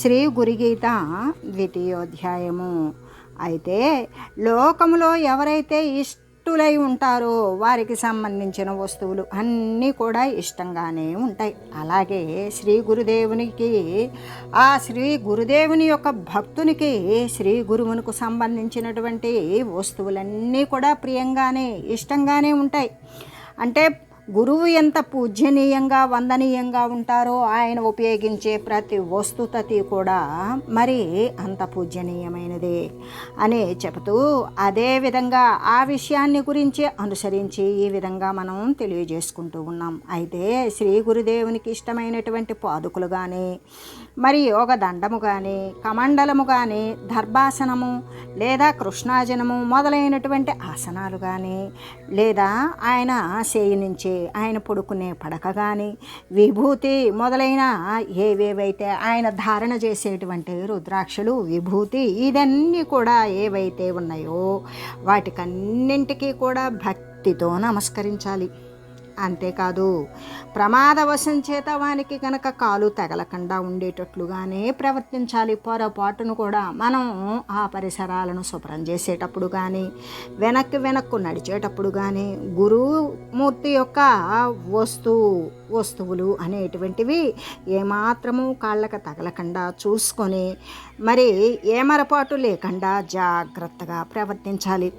శ్రీ గురుగీత ద్వితీయోధ్యాయము. అయితే లోకములో ఎవరైతే ఇష్టులై ఉంటారో వారికి సంబంధించిన వస్తువులు అన్నీ కూడా ఇష్టంగానే ఉంటాయి. అలాగే శ్రీ గురుదేవునికి ఆ శ్రీ గురుదేవుని యొక్క భక్తునికి శ్రీ గురువునికి సంబంధించినటువంటి వస్తువులన్నీ కూడా ప్రియంగానే ఇష్టంగానే ఉంటాయి. అంటే గురువు ఎంత పూజనీయంగా వందనీయంగా ఉంటారో ఆయన ఉపయోగించే ప్రతి వస్తుతతి కూడా మరి అంత పూజనీయమైనదే అని చెబుతూ అదే విధంగా ఆ విషయాన్ని గురించి అనుసరించి ఈ విధంగా మనం తెలియజేసుకుంటూ ఉన్నాం. అయితే శ్రీ గురుదేవునికి ఇష్టమైనటువంటి పాదుకులు కానీ మరి యోగ దండము కానీ కమండలము కానీ దర్భాసనము లేదా కృష్ణాజనము మొదలైనటువంటి ఆసనాలు కానీ లేదా ఆయన చేయి నుంచి ఆయన పడుకునే పడక కానీ విభూతి మొదలైన ఏవేవైతే ఆయన ధారణ చేసేటువంటి రుద్రాక్షలు విభూతి ఇదన్నీ కూడా ఏవైతే ఉన్నాయో వాటికన్నింటికీ కూడా భక్తితో నమస్కరించాలి. అంతేకాదు ప్రమాదవశం చేత వానికి కనుక కాలు తగలకుండా ఉండేటట్లుగానే ప్రవర్తించాలి. పొరపాటును కూడా మనం ఆ పరిసరాలను శుభ్రం చేసేటప్పుడు కానీ వెనక్కి వెనక్కు నడిచేటప్పుడు కానీ గురుమూర్తి యొక్క వస్తువు వస్తువులు అనేటువంటివి ఏమాత్రము కాళ్ళకు తగలకుండా చూసుకొని మరి ఏమరపాటు లేకుండా జాగ్రత్తగా ప్రవర్తించాలి.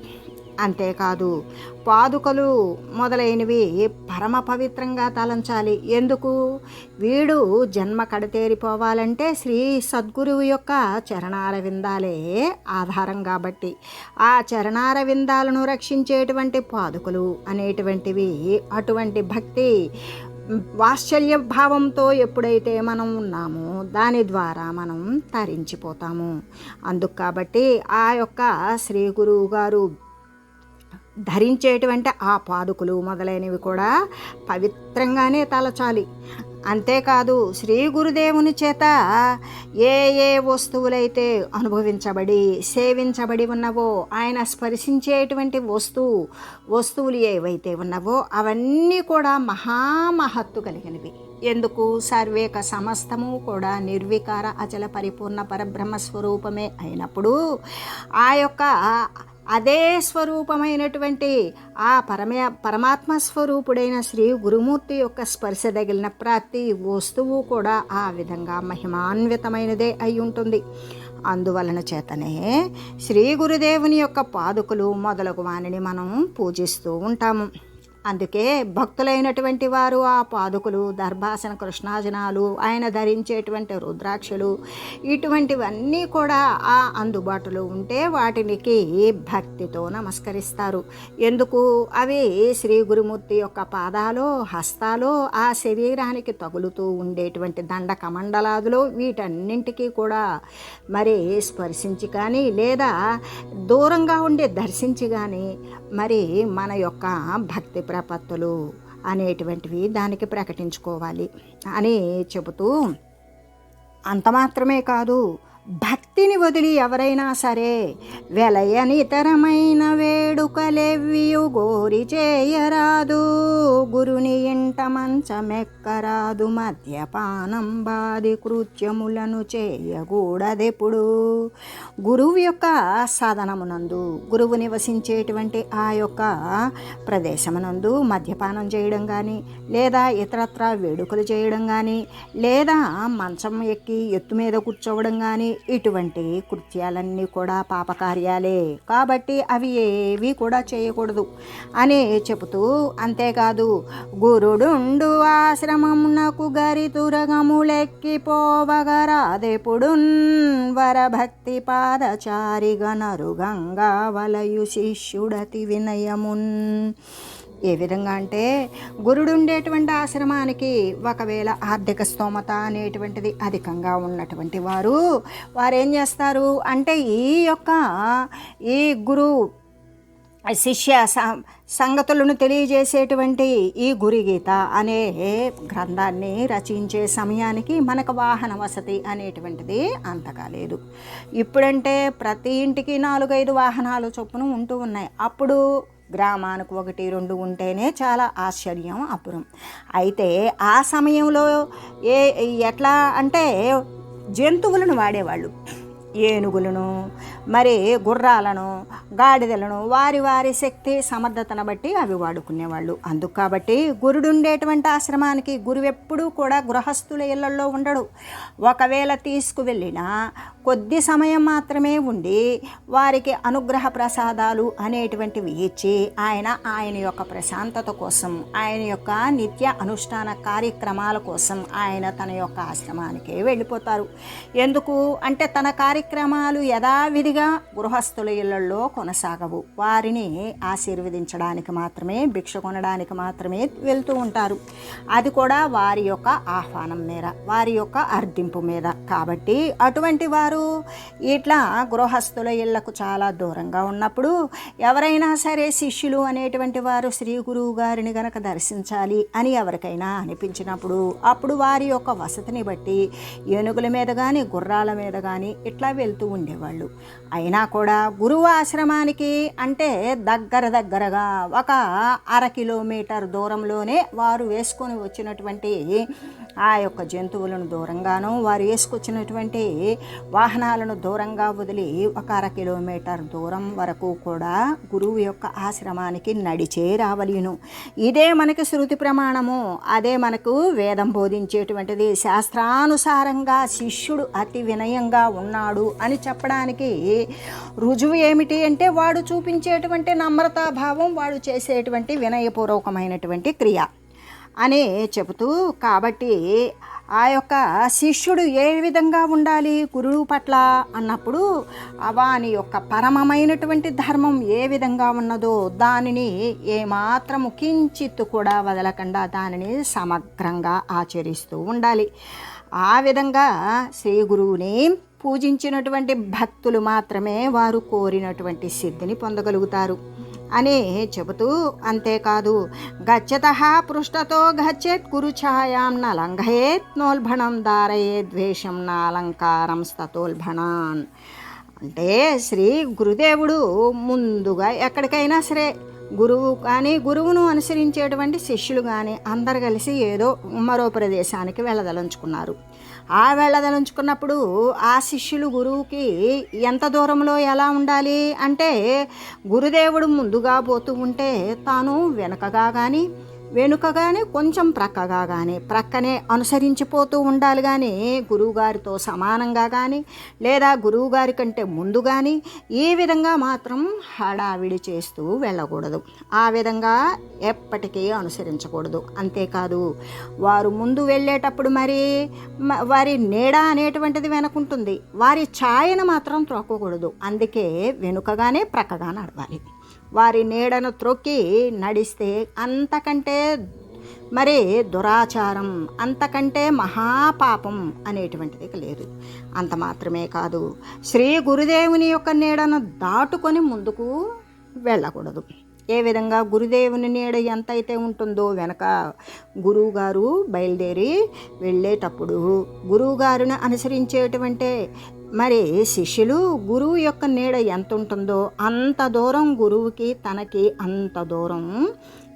అంతేకాదు పాదుకలు మొదలైనవి పరమ పవిత్రంగా తలంచాలి. ఎందుకు? వీడు జన్మ కడతేరిపోవాలంటే శ్రీ సద్గురువు యొక్క చరణార విందాలే ఆధారం కాబట్టి. ఆ చరణార విందాలను రక్షించేటువంటి పాదుకలు అనేటువంటివి అటువంటి భక్తి వాత్సల్య భావంతో ఎప్పుడైతే మనం ఉన్నామో దాని ద్వారా మనం తరించిపోతాము. అందుకు కాబట్టి ఆ యొక్క శ్రీ గురువు గారు ధరించేటువంటి ఆ పాదుకులు మొదలైనవి కూడా పవిత్రంగానే తలచాలి. అంతేకాదు శ్రీ గురుదేవుని చేత ఏ ఏ వస్తువులైతే అనుభవించబడి సేవించబడి ఉన్నవో ఆయన స్పర్శించేటువంటి వస్తువు వస్తువులు ఏవైతే ఉన్నవో అవన్నీ కూడా మహామహత్తు కలిగినవి. ఎందుకు? సర్వేక సమస్తము కూడా నిర్వికార అచల పరిపూర్ణ పరబ్రహ్మ స్వరూపమే అయినప్పుడు ఆ యొక్క అదే స్వరూపమైనటువంటి ఆ పరమే పరమాత్మ స్వరూపుడైన శ్రీ గురుమూర్తి యొక్క స్పర్శ తగిలిన ప్రతి వస్తువు కూడా ఆ విధంగా మహిమాన్వితమైనదే అయి ఉంటుంది. అందువలన చేతనే శ్రీ గురుదేవుని యొక్క పాదుకులు మొదలగు వాణిని మనం పూజిస్తూ ఉంటాము. అందుకే భక్తులైనటువంటి వారు ఆ పాదుకులు దర్భాసన కృష్ణాజనాలు ఆయన ధరించేటువంటి రుద్రాక్షలు ఇటువంటివన్నీ కూడా ఆ అందుబాటులో ఉంటే వాటికి భక్తితో నమస్కరిస్తారు. ఎందుకు? అవి శ్రీ గురుమూర్తి యొక్క పాదాలు హస్తాలు ఆ శరీరానికి తగులుతూ ఉండేటువంటి దండకమండలాదులు వీటన్నింటికీ కూడా మరి స్పర్శించి కానీ లేదా దూరంగా ఉండి దర్శించి కానీ మరి మన యొక్క భక్తి ప్రపత్తులు అనేటువంటివి దానికి ప్రకటించుకోవాలి అని చెబుతూ అంత మాత్రమే కాదు భక్తిని వదిలి ఎవరైనా సరే వెలయనితరమైన వేడుకలెవ్వియు గోరి చేయరాదు. గురుని ఇంట మంచమెక్కరాదు. మద్యపానం బాది కృత్యములను చేయకూడదెప్పుడు. గురువు యొక్క సాధనమునందు గురువు నివసించేటువంటి ఆ యొక్క ప్రదేశమునందు మద్యపానం చేయడం కానీ లేదా ఇతరత్ర వేడుకలు చేయడం కానీ లేదా మంచం ఎక్కి ఎత్తు మీద కూర్చోవడం కానీ ఇటువంటి కృత్యాలన్నీ కూడా పాపకార్యాలే. కాబట్టి అవి ఏవి కూడా చేయకూడదు అని చెబుతూ అంతేకాదు గురుడుండు ఆశ్రమమునకు గరితురగములెక్కిపోవగరాదెప్పుడు వరభక్తి పాదచారి గంగా వలయు శిష్యుడతి వినయమున్ ఏ విధంగా అంటే గురుడు ఉండేటువంటి ఆశ్రమానికి ఒకవేళ ఆర్థిక స్తోమత అనేటువంటిది అధికంగా ఉన్నటువంటి వారు వారేం చేస్తారు అంటే ఈ యొక్క ఈ గురు శిష్య సంగతులను తెలియజేసేటువంటి ఈ గురిగీత అనే గ్రంథాన్ని రచించే సమయానికి మనకు వాహన వసతి అనేటువంటిది అంతగా లేదు. ఇప్పుడంటే ప్రతి ఇంటికి నాలుగైదు వాహనాలు చొప్పున ఉంటూ ఉన్నాయి. అప్పుడు గ్రామానికి ఒకటి రెండు ఉంటేనే చాలా ఆశ్చర్యం అపురం. అయితే ఆ సమయంలో ఏ ఎట్లా అంటే జంతువులను వాడేవాళ్ళు. ఏనుగులను మరి గుర్రాలను గాడిదలను వారి వారి శక్తి సమర్థతను బట్టి అవి వాడుకునేవాళ్ళు. అందుకు కాబట్టి గురుడు ఉండేటువంటి ఆశ్రమానికి గురువు ఎప్పుడూ కూడా గృహస్థుల ఇళ్ళలో ఉండడు. ఒకవేళ తీసుకువెళ్ళినా కొద్ది సమయం మాత్రమే ఉండి వారికి అనుగ్రహ ప్రసాదాలు అనేటువంటివి ఇచ్చి ఆయన ఆయన యొక్క ప్రశాంతత కోసం ఆయన యొక్క నిత్య అనుష్ఠాన కార్యక్రమాల కోసం ఆయన తన యొక్క ఆశ్రమానికి వెళ్ళిపోతారు. ఎందుకు? అంటే తన కార్యక్రమాలు యథావిధిగా గృహస్థుల ఇళ్ళలో కొనసాగవు. వారిని ఆశీర్వదించడానికి మాత్రమే భిక్ష కొనడానికి మాత్రమే వెళ్తూ ఉంటారు. అది కూడా వారి యొక్క ఆహ్వానం మేర వారి యొక్క అర్థింపు మీద. కాబట్టి అటువంటి వారు ఇట్లా గృహస్థుల ఇళ్ళకు చాలా దూరంగా ఉన్నప్పుడు ఎవరైనా సరే శిష్యులు అనేటువంటి వారు శ్రీ గురువు గారిని గనక దర్శించాలి అని ఎవరికైనా అనిపించినప్పుడు అప్పుడు వారి యొక్క వసతిని బట్టి ఏనుగుల మీద కానీ గుర్రాల మీద కానీ ఇట్లా వెళ్తూ ఉండేవాళ్ళు. అయినా కూడా గురువు ఆశ్రమానికి అంటే దగ్గర దగ్గరగా ఒక అర కిలోమీటర్ దూరంలోనే వారు వేసుకొని వచ్చినటువంటి ఆ యొక్క జంతువులను దూరంగాను వారు వేసుకొచ్చినటువంటి వాహనాలను దూరంగా వదిలి ఒక అర కిలోమీటర్ దూరం వరకు కూడా గురువు యొక్క ఆశ్రమానికి నడిచే రావలిను ఇదే మనకి శృతి ప్రమాణము. అదే మనకు వేదం బోధించేటువంటిది. శాస్త్రానుసారంగా శిష్యుడు అతి వినయంగా ఉన్నాడు అని చెప్పడానికి రుజువు ఏమిటి అంటే వాడు చూపించేటువంటి నమ్రతాభావం వాడు చేసేటువంటి వినయపూర్వకమైనటువంటి క్రియ అని చెబుతూ కాబట్టి ఆ యొక్క శిష్యుడు ఏ విధంగా ఉండాలి గురువు పట్ల అన్నప్పుడు వాని యొక్క పరమమైనటువంటి ధర్మం ఏ విధంగా ఉన్నదో దానిని ఏమాత్రము కించిత్తు కూడా వదలకుండా దానిని సమగ్రంగా ఆచరిస్తూ ఉండాలి. ఆ విధంగా శ్రీ గురువుని పూజించినటువంటి భక్తులు మాత్రమే వారు కోరినటువంటి సిద్ధిని పొందగలుగుతారు. అని చెబుతూ అంతేకాదు గచ్చత పృష్ఠతో గచ్చేత్ కురుఛాయాం న లంఘయేత్ నోల్భణం దారయే ద్వేషం నాలంకారం స్తతోల్భణాన్. అంటే శ్రీ గురుదేవుడు ముందుగా ఎక్కడికైనా సరే గురువు కానీ గురువును అనుసరించేటువంటి శిష్యులు కానీ అందరు కలిసి ఏదో మరో ప్రదేశానికి వెళ్ళదలుచుకున్నారు. ఆ వెళ్ళదలుచుకున్నప్పుడు ఆ శిష్యులు గురువుకి ఎంత దూరంలో ఎలా ఉండాలి అంటే గురుదేవుడు ముందుగా పోతూ ఉంటే తాను వెనకగా కానీ వెనుకగానే కొంచెం ప్రక్కగా కానీ ప్రక్కనే అనుసరించిపోతూ ఉండాలి కానీ గురువుగారితో సమానంగా కానీ లేదా గురువుగారి కంటే ముందు కానీ ఈ విధంగా మాత్రం హడావిడి చేస్తూ వెళ్ళకూడదు. ఆ విధంగా ఎప్పటికీ అనుసరించకూడదు. అంతేకాదు వారు ముందు వెళ్ళేటప్పుడు మరి వారి నీడ అనేటువంటిది వెనకుంటుంది. వారి ఛాయను మాత్రం త్రొక్కకూడదు. అందుకే వెనుకగానే ప్రక్కగా నడవాలి. వారి నీడను త్రొక్కి నడిస్తే అంతకంటే మరి దురాచారం అంతకంటే మహాపాపం అనేటువంటిది లేదు. అంత మాత్రమే కాదు. శ్రీ గురుదేవుని యొక్క నీడను దాటుకొని ముందుకు వెళ్ళకూడదు. ఏ విధంగా గురుదేవుని నీడ ఎంతైతే ఉంటుందో వెనక గురువుగారు బయలుదేరి వెళ్ళేటప్పుడు గురువుగారిని అనుసరించేటువంటి మరి శిష్యులు గురువు యొక్క నీడ ఎంత ఉంటుందో అంత దూరం గురువుకి తనకి అంత దూరం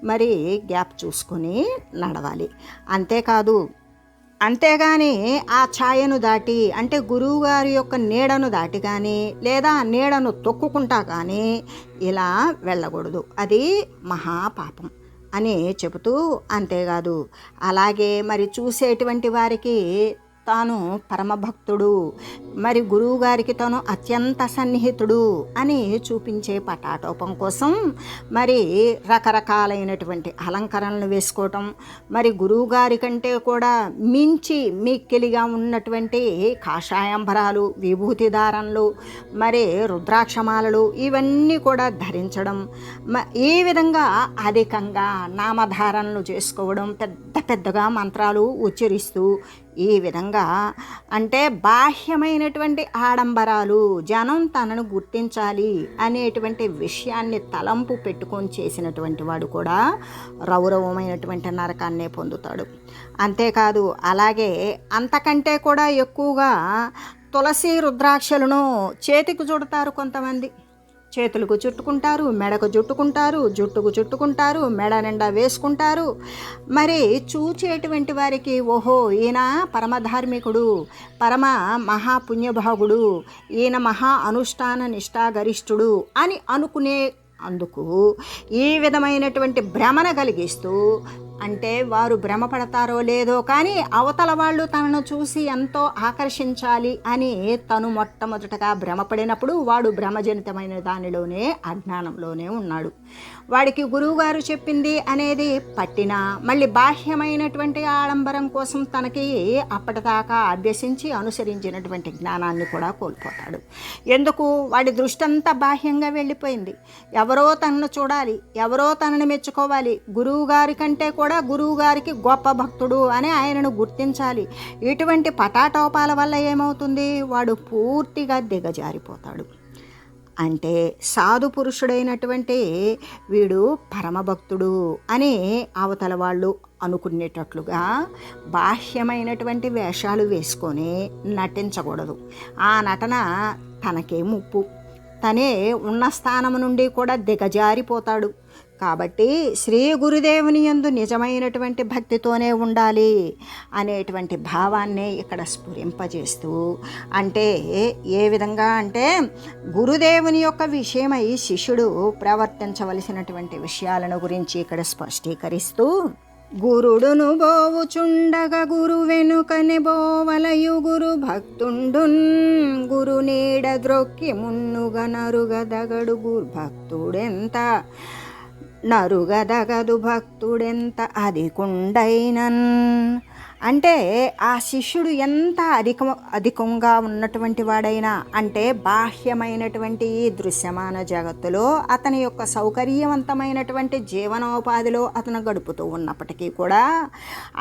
మరి గ్యాప్ చూసుకొని నడవాలి. అంతేకాదు అంతేగాని ఆ ఛాయను దాటి అంటే గురువు గారి యొక్క నీడను దాటి కానీ లేదా నీడను తొక్కుకుంటా కానీ ఇలా వెళ్ళకూడదు. అది మహాపాపం అని చెబుతూ అంతేకాదు. అలాగే మరి చూసేటువంటి వారికి తాను పరమభక్తుడు. మరి గురువుగారికి తను అత్యంత సన్నిహితుడు అని చూపించే పటాటోపం కోసం మరి రకరకాలైనటువంటి అలంకరణలు వేసుకోవటం మరి గురువుగారి కంటే కూడా మించి మిక్కిలిగా ఉన్నటువంటి కాషాయంబరాలు విభూతిదారంలు మరి రుద్రాక్షమాలలు ఇవన్నీ కూడా ధరించడం మ- ఈ విధంగా అధికంగా నామధారణలు చేసుకోవడం పెద్ద పెద్దగా మంత్రాలు ఉచ్చరిస్తూ ఈ విధంగా అంటే బాహ్యమైనటువంటి ఆడంబరాలు జనం తనను గుర్తించాలి అనేటువంటి విషయాన్ని తలంపు పెట్టుకొని చేసినటువంటి వాడు కూడా రౌరవమైనటువంటి నరకాన్నే పొందుతాడు. అంతేకాదు అలాగే అంతకంటే కూడా ఎక్కువగా తులసి రుద్రాక్షలను చేతికి చుడతారు కొంతమంది. చేతులకు చుట్టుకుంటారు మెడకు చుట్టుకుంటారు జుట్టుకు చుట్టుకుంటారు మెడ నిండా వేసుకుంటారు. మరి చూచేటువంటి వారికి ఓహో ఈయన పరమధార్మికుడు పరమ మహాపుణ్యభాగుడు ఈయన మహా అనుష్ఠాన నిష్ఠాగరిష్ఠుడు అని అనుకునే అందుకు ఈ విధమైనటువంటి భ్రమణ కలిగిస్తూ అంటే వారు భ్రమపడతారో లేదో కానీ అవతల వాళ్ళు తనను చూసి ఎంతో ఆకర్షించాలి అని తను మొట్టమొదటగా భ్రమపడినప్పుడు వాడు భ్రమజనితమైన దానిలోనే అజ్ఞానంలోనే ఉన్నాడు. వాడికి గురువుగారు చెప్పింది అనేది పట్టినా మళ్ళీ బాహ్యమైనటువంటి ఆడంబరం కోసం తనకి అప్పటిదాకా అభ్యసించి అనుసరించినటువంటి జ్ఞానాన్ని కూడా కోల్పోతాడు. ఎందుకు? వాడి దృష్టి అంతా బాహ్యంగా వెళ్ళిపోయింది. ఎవరో తనను చూడాలి ఎవరో తనని మెచ్చుకోవాలి. గురువుగారి కంటే కూడా గురువు గారికి గొప్ప భక్తుడు అని ఆయనను గుర్తించాలి. ఇటువంటి పటాటోపాల వల్ల ఏమవుతుంది? వాడు పూర్తిగా దిగజారిపోతాడు. అంటే సాధు పురుషుడైనటువంటి వీడు పరమభక్తుడు అని అవతల వాళ్ళు అనుకునేటట్లుగా బాహ్యమైనటువంటి వేషాలు వేసుకొని నటించకూడదు. ఆ నటన తనకే ముప్పు. తనే ఉన్న స్థానం నుండి కూడా దిగజారిపోతాడు. కాబట్టి శ్రీ గురుదేవుని యందు నిజమైనటువంటి భక్తితోనే ఉండాలి అనేటువంటి భావాన్ని ఇక్కడ స్ఫురింపజేస్తూ అంటే ఏ విధంగా అంటే గురుదేవుని యొక్క విషయమై శిష్యుడు ప్రవర్తించవలసినటువంటి విషయాలను గురించి ఇక్కడ స్పష్టీకరిస్తూ గురుడును బోవుచుండగ గురు వెనుకని బోవలయు గురు భక్తుండున్ గురు నీడ ద్రొక్కి మున్నుగ నరుగదగడు గురు భక్తుడెంత నరుగదగదు భక్తుడెంత అది కుండైనన్ అంటే ఆ శిష్యుడు ఎంత అధిక అధికంగా ఉన్నటువంటి వాడైనా అంటే బాహ్యమైనటువంటి ఈ దృశ్యమాన జగత్తులో అతని యొక్క సౌకర్యవంతమైనటువంటి జీవనోపాధిలో అతను గడుపుతూ ఉన్నప్పటికీ కూడా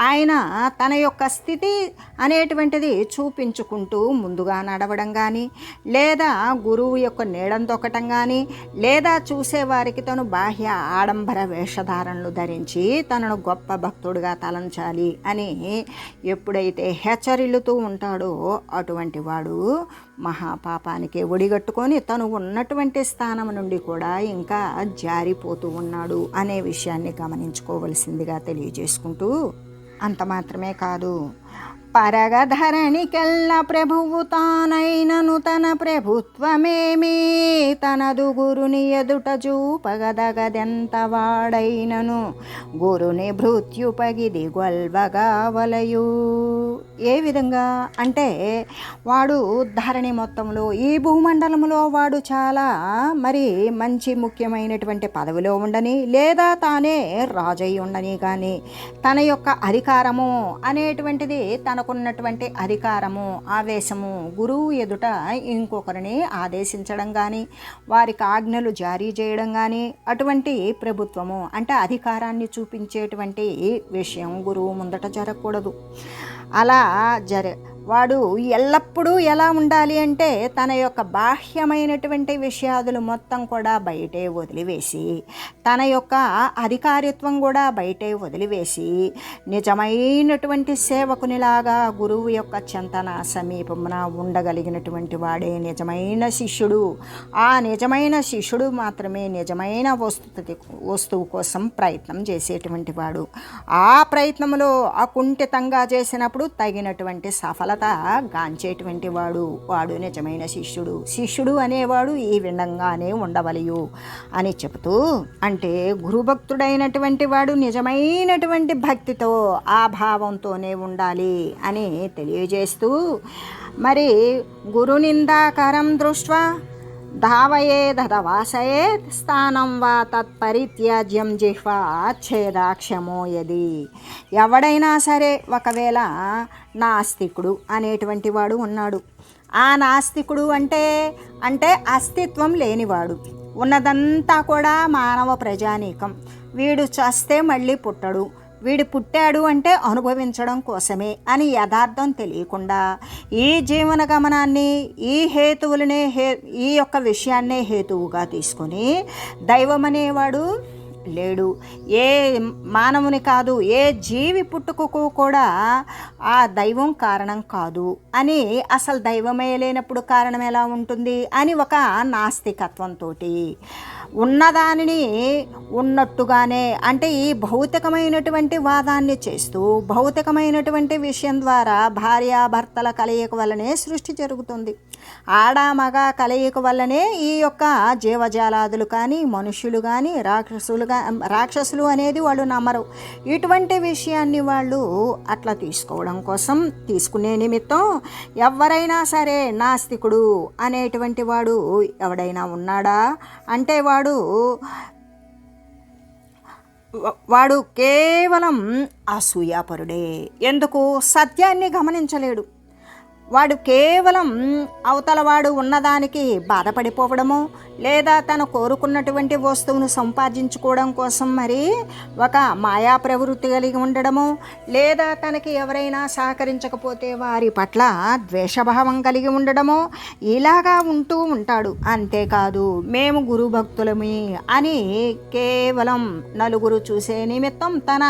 ఆయన తన యొక్క స్థితి అనేటువంటిది చూపించుకుంటూ ముందుగా నడవడం కానీ లేదా గురువు యొక్క నీడం తొక్కటం కానీ లేదా చూసేవారికి తను బాహ్య ఆడంబర వేషధారణలు ధరించి తనను గొప్ప భక్తుడిగా తలంచాలి అని ఎప్పుడైతే హెచ్చరిల్లుతూ ఉంటాడో అటువంటి వాడు మహాపాపానికి ఒడిగట్టుకొని తను ఉన్నటువంటి స్థానం నుండి కూడా ఇంకా జారిపోతూ ఉన్నాడు అనే విషయాన్ని గమనించుకోవలసిందిగా తెలియజేసుకుంటూ అంత మాత్రమే కాదు. పరగధరణికెల్ల ప్రభువు తానైనను తన ప్రభుత్వమేమి? తనదు గురుని ఎదుట చూపగదగదెంత వాడైనను? గురుని భృత్యుపగిది గొల్వగా వలయు? ఏ విధంగా? అంటే వాడు ధరణి మొత్తంలో ఈ భూమండలంలో వాడు చాలా మరి మంచి ముఖ్యమైనటువంటి పదవిలో ఉండని లేదా తానే రాజయ్య ఉండని కానీ తన యొక్క అధికారము అనేటువంటిది తన తనకున్నటువంటి అధికారము ఆవేశము గురువు ఎదుట ఇంకొకరిని ఆదేశించడం కానీ వారికి ఆజ్ఞలు జారీ చేయడం కానీ అటువంటి ప్రభుత్వము అంటే అధికారాన్ని చూపించేటువంటి విషయం గురువు ముందట జరగకూడదు. అలా జర వాడు ఎల్లప్పుడూ ఎలా ఉండాలి అంటే తన యొక్క బాహ్యమైనటువంటి విషయాదులు మొత్తం కూడా బయటే వదిలివేసి తన యొక్క అధికారిత్వం కూడా బయటే వదిలివేసి నిజమైనటువంటి సేవకునిలాగా గురువు యొక్క చింతన సమీపమున ఉండగలిగినటువంటి వాడే నిజమైన శిష్యుడు. ఆ నిజమైన శిష్యుడు మాత్రమే నిజమైన వస్తు వస్తువు కోసం ప్రయత్నం చేసేటువంటి వాడు. ఆ ప్రయత్నంలో అకుంఠితంగా చేసినప్పుడు తగినటువంటి సఫలత ప్రశస్తత గాంచేటువంటి వాడు వాడు నిజమైన శిష్యుడు. శిష్యుడు అనేవాడు ఈ విధంగానే ఉండవలయు అని చెబుతూ అంటే గురుభక్తుడైనటువంటి వాడు నిజమైనటువంటి భక్తితో ఆ భావంతోనే ఉండాలి అని తెలియజేస్తూ మరి గురునిందాకరం దృష్ట్వా ధావయేదవాసయే స్థానం వా తత్పరిత్యాజ్యం జిహ్వా ఛేదాక్షమో యది ఎవడైనా సరే ఒకవేళ నాస్తికుడు అనేటువంటి వాడు ఉన్నాడు. ఆ నాస్తికుడు అంటే అంటే అస్తిత్వం లేనివాడు. ఉన్నదంతా కూడా మానవ ప్రజానీకం. వీడు చస్తే మళ్ళీ పుట్టడు. వీడు పుట్టాడు అంటే అనుభవించడం కోసమే అని యథార్థం తెలియకుండా ఈ జీవన గమనాన్ని ఈ హేతువులనే హే ఈ యొక్క విషయాన్నే హేతువుగా తీసుకొని దైవం అనేవాడు లేడు. ఏ మానవుని కాదు ఏ జీవి పుట్టుకకు కూడా ఆ దైవం కారణం కాదు అని అసలు దైవమే లేనప్పుడు కారణం ఎలా ఉంటుంది అని ఒక నాస్తికత్వంతో ఉన్నదానిని ఉన్నట్టుగానే అంటే ఈ భౌతికమైనటువంటి వాదాన్ని చేస్తూ భౌతికమైనటువంటి విషయం ద్వారా భార్యాభర్తల కలయిక వలనే సృష్టి జరుగుతుంది. ఆడ మగ కలయిక వల్లనే ఈ యొక్క జీవజాలాదులు కానీ మనుషులు కానీ రాక్షసులుగా రాక్షసులు అనేది వాళ్ళు నమ్మరు. ఇటువంటి విషయాన్ని వాళ్ళు అట్లా తీసుకోవడం కోసం తీసుకునే నిమిత్తం ఎవరైనా సరే నాస్తికుడు అనేటువంటి వాడు ఎవడైనా ఉన్నాడా? అంటే వాడు వాడు కేవలం అసూయాపరుడే. ఎందుకు? సత్యాన్ని గమనించలేడు. వాడు కేవలం అవతలవాడు ఉన్నదానికి బాధపడిపోవడము లేదా తను కోరుకున్నటువంటి వస్తువును సంపాదించుకోవడం కోసం మరి ఒక మాయా ప్రవృత్తి కలిగి ఉండడము లేదా తనకి ఎవరైనా సహకరించకపోతే వారి పట్ల ద్వేషభావం కలిగి ఉండడము ఇలాగా ఉంటూ ఉంటాడు. అంతేకాదు మేము గురు భక్తులమి అని కేవలం నలుగురు చూసే నిమిత్తం తన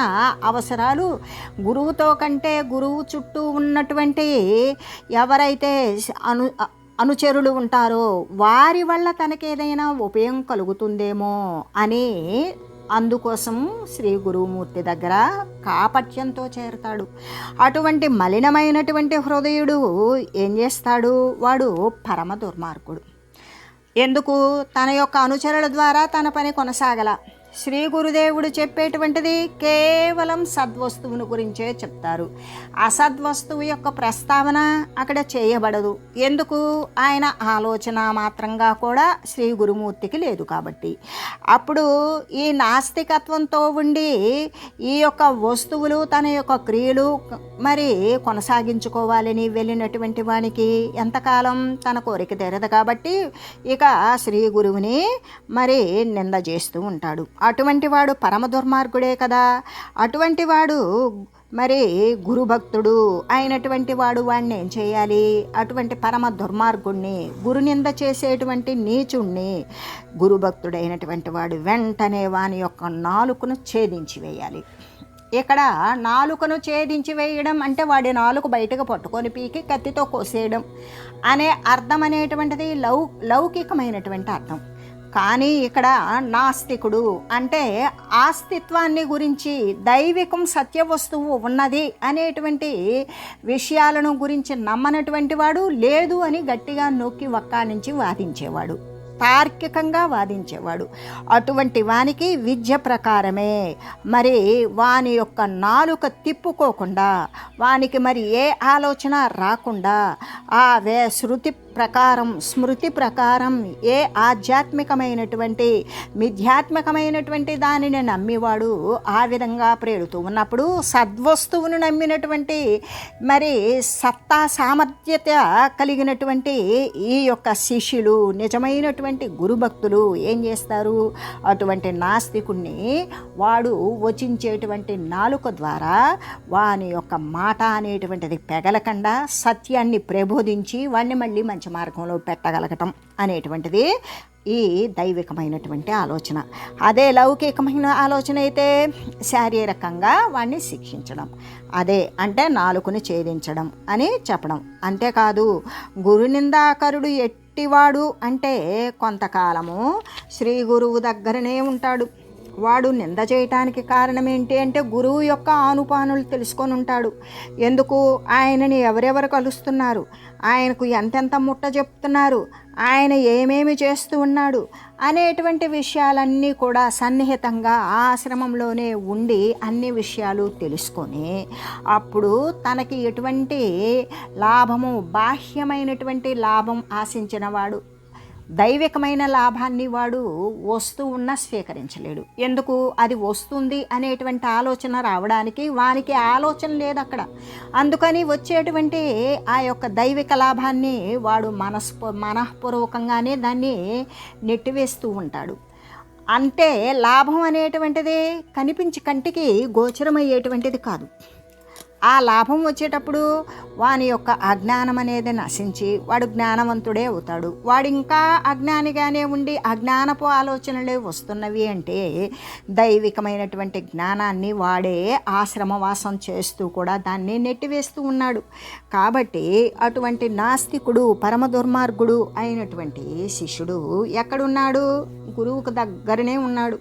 అవసరాలు గురువుతో కంటే గురువు చుట్టూ ఉన్నటువంటి ఎవరైతే అను అనుచరులు ఉంటారో వారి వల్ల తనకేదైనా ఉపయోగం కలుగుతుందేమో అని అందుకోసం శ్రీ గురుమూర్తి దగ్గర కాపట్యంతో చేరతాడు. అటువంటి మలినమైనటువంటి హృదయుడు ఏం చేస్తాడు? వాడు పరమ దుర్మార్గుడు. ఎందుకు? తన యొక్క అనుచరుల ద్వారా తన పని కొనసాగల. శ్రీ గురుదేవుడు చెప్పేటువంటిది కేవలం సద్వస్తువును గురించే చెప్తారు. అసద్వస్తువు యొక్క ప్రస్తావన అక్కడ చేయబడదు. ఎందుకు? ఆయన ఆలోచన మాత్రంగా కూడా శ్రీ గురుమూర్తికి లేదు కాబట్టి. అప్పుడు ఈ నాస్తికత్వంతో ఉండి ఈ యొక్క వస్తువులు తన యొక్క క్రియలు మరి కొనసాగించుకోవాలని వెళ్ళినటువంటి వానికి ఎంతకాలం తన కోరిక తీరదు కాబట్టి ఇక శ్రీ గురువుని మరి నింద చేస్తూ ఉంటాడు. అటువంటి వాడు పరమ దుర్మార్గుడే కదా. అటువంటి వాడు మరి గురుభక్తుడు అయినటువంటి వాడు వాడిని ఏం చేయాలి? అటువంటి పరమ దుర్మార్గుణ్ణి గురునింద చేసేటువంటి నీచుణ్ణి గురుభక్తుడైనటువంటి వాడు వెంటనే వాని యొక్క నాలుకను ఛేదించి వేయాలి. ఇక్కడ నాలుకను ఛేదించి వేయడం అంటే వాడి నాలుక బయటకు పట్టుకొని పీకి కత్తితో కోసేయడం అనే అర్థం అనేటువంటిది లౌ లౌకికమైనటువంటి అర్థం. కానీ ఇక్కడ నాస్తికుడు అంటే ఆస్తిత్వాన్ని గురించి దైవికం సత్య వస్తువు ఉన్నది అనేటువంటి విషయాలను గురించి నమ్మనటువంటి వాడు లేదు అని గట్టిగా నొక్కి ఒక్కా నుంచి వాదించేవాడు. తార్కికంగా వాదించేవాడు. అటువంటి వానికి విద్య ప్రకారమే. మరి వాని యొక్క నాలుక తిప్పుకోకుండా వానికి మరి ఏ ఆలోచన రాకుండా ఆ వే శృతి ప్రకారం స్మృతి ప్రకారం ఏ ఆధ్యాత్మికమైనటువంటి మిథ్యాత్మకమైనటువంటి దానిని నమ్మివాడు ఆ విధంగా ప్రేరుతూ ఉన్నప్పుడు సద్వస్తువును నమ్మినటువంటి మరి సత్తా సామర్థ్యత కలిగినటువంటి ఈ యొక్క శిష్యులు నిజమైనటువంటి గురుభక్తులు ఏం చేస్తారు? అటువంటి నాస్తికుణ్ణి వాడు వచించేటువంటి నాలుక ద్వారా వాని యొక్క మాట అనేటువంటిది పెగలకుండా సత్యాన్ని ప్రబోధించి వాడిని మళ్ళీ మంచి మార్గంలో పెట్టగలగటం అనేటువంటిది ఈ దైవికమైనటువంటి ఆలోచన. అదే లౌకికమైన ఆలోచన అయితే శారీరకంగా వాడిని శిక్షించడం. అదే అంటే నాలుకని ఛేదించడం అని చెప్పడం. అంతేకాదు గురునిందాకరుడు ఎట్టివాడు అంటే కొంతకాలము శ్రీ గురువు దగ్గరనే ఉంటాడు. వాడు నింద చేయటానికి కారణం ఏంటి అంటే గురువు యొక్క ఆనుపానులు తెలుసుకొని ఉంటాడు. ఎందుకు? ఆయనని ఎవరెవరు కలుస్తున్నారు? ఆయనకు ఎంతెంత ముట్ట చెప్తున్నారు? ఆయన ఏమేమి చేస్తూ ఉన్నాడు? అనేటువంటి విషయాలన్నీ కూడా సన్నిహితంగా ఆశ్రమంలోనే ఉండి అన్ని విషయాలు తెలుసుకొని అప్పుడు తనకి ఎటువంటి లాభము బాహ్యమైనటువంటి లాభం ఆశించిన వాడు. దైవికమైన లాభాన్ని వాడు వస్తూ ఉన్నా స్వీకరించలేడు. ఎందుకు? అది వస్తుంది అనేటువంటి ఆలోచన రావడానికి వానికి ఆలోచన లేదు అక్కడ. అందుకని వచ్చేటువంటి ఆ యొక్క దైవిక లాభాన్ని వాడు మనస్పూ మనఃపూర్వకంగానే దాన్ని నెట్టివేస్తూ ఉంటాడు. అంటే లాభం అనేటువంటిది కనిపించి కంటికి గోచరమయ్యేటువంటిది కాదు. ఆ లాభం వచ్చేటప్పుడు వాని యొక్క అజ్ఞానం అనేది నశించి వాడు జ్ఞానవంతుడే అవుతాడు. వాడు ఇంకా అజ్ఞానిగానే ఉండి అజ్ఞానపు ఆలోచనలే వస్తున్నవి అంటే దైవికమైనటువంటి జ్ఞానాన్ని వాడే ఆశ్రమవాసం చేస్తూ కూడా దాన్ని నెట్టివేస్తూ ఉన్నాడు. కాబట్టి అటువంటి నాస్తికుడు పరమ దుర్మార్గుడు అయినటువంటి శిష్యుడు ఎక్కడున్నాడు? గురువుకు దగ్గరనే ఉన్నాడు.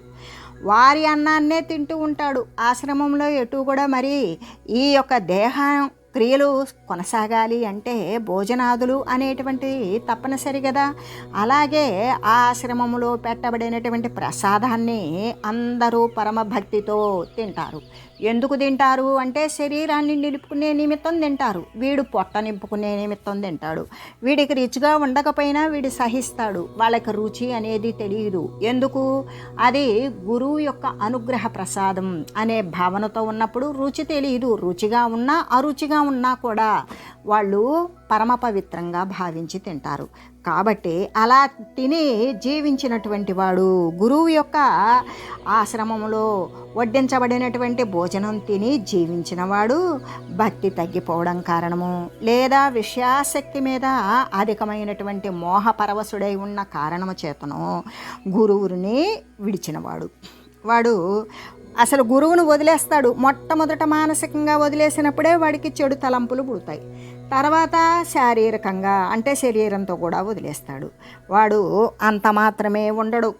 వారి అన్నాన్నే తింటూ ఉంటాడు. ఆశ్రమంలో ఎటు కూడా మరి ఈ యొక్క దేహం క్రియలు కొనసాగాలి అంటే భోజనాదులు అనేటువంటివి తప్పనిసరి కదా అలాగే ఆ ఆశ్రమంలో పెట్టబడినటువంటి ప్రసాదాన్ని అందరూ పరమభక్తితో తింటారు. ఎందుకు తింటారు? అంటే శరీరాన్ని నిలుపుకునే నిమిత్తం తింటారు. వీడు పొట్ట నింపుకునే నిమిత్తం తింటాడు. వీడికి రుచిగా ఉండకపోయినా వీడు సహిస్తాడు. వాళ్ళకి రుచి అనేది తెలియదు. ఎందుకు? అది గురువు యొక్క అనుగ్రహ ప్రసాదం అనే భావనతో ఉన్నప్పుడు రుచి తెలియదు. రుచిగా ఉన్నా అరుచిగా ఉన్నా కూడా వాళ్ళు పరమ పవిత్రంగా భావించి తింటారు. కాబట్టి అలా తిని జీవించినటువంటి వాడు గురువు యొక్క ఆశ్రమంలో వడ్డించబడినటువంటి భోజనం తిని జీవించినవాడు భక్తి తగ్గిపోవడం కారణము లేదా విషయాశక్తి మీద అధికమైనటువంటి మోహపరవశుడై ఉన్న కారణము చేతను గురువుని విడిచినవాడు. వాడు అసలు గురువును వదిలేస్తాడు. మొట్టమొదట మానసికంగా వదిలేసినప్పుడే వాడికి చెడు తలంపులు పుడతాయి. తర్వాత శారీరకంగా అంటే శరీరంతో కూడా వదిలేస్తాడు. వాడు అంత మాత్రమే ఉండడు.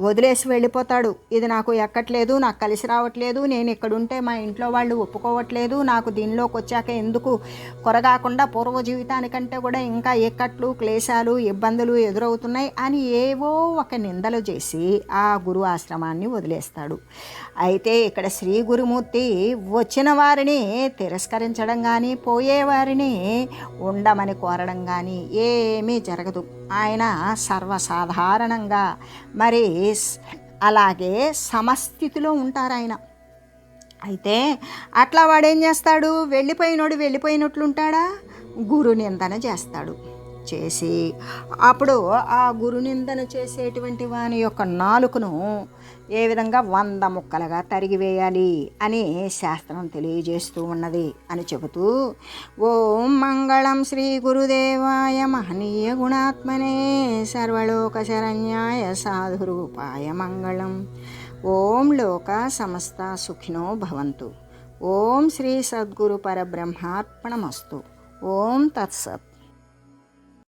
వదిలేసి వెళ్ళిపోతాడు. ఇది నాకు ఎక్కట్లేదు నాకు కలిసి రావట్లేదు నేను ఇక్కడుంటే మా ఇంట్లో వాళ్ళు ఒప్పుకోవట్లేదు నాకు దీనిలోకి వచ్చాక ఎందుకు? కొరగాకుండా పూర్వ జీవితానికంటే కూడా ఇంకా ఎక్కట్లు క్లేశాలు ఇబ్బందులు ఎదురవుతున్నాయి అని ఏవో ఒక నిందలు చేసి ఆ గురు ఆశ్రమాన్ని వదిలేస్తాడు. అయితే ఇక్కడ శ్రీ గురుమూర్తి వచ్చిన వారిని తిరస్కరించడం కానీ పోయేవారిని ఉండమని కోరడం కానీ ఏమీ జరగదు. ఆయన సర్వసాధారణంగా మరి అలాగే సమస్థితిలో ఉంటారు ఆయన. అయితే అట్లా వాడేం చేస్తాడు? వెళ్ళిపోయినోడు వెళ్ళిపోయినట్లుంటాడా? గురు నిందన చేస్తాడు. చేసి అప్పుడు ఆ గురు నిందన చేసేటువంటి వాని యొక్క నాలుకను ఏ విధంగా వంద ముక్కలుగా తరిగివేయాలి అని శాస్త్రం తెలియజేస్తూ ఉన్నది అని చెబుతూ ఓం మంగళం శ్రీ గురుదేవాయ మహనీయ గుణాత్మనే సర్వలోక శరణ్యాయ సాధురూపాయ మంగళం. ఓం లోక సమస్త సుఖినో భవంతు. ఓం శ్రీ సద్గురు పరబ్రహ్మార్పణమస్తు. ఓం తత్సత్.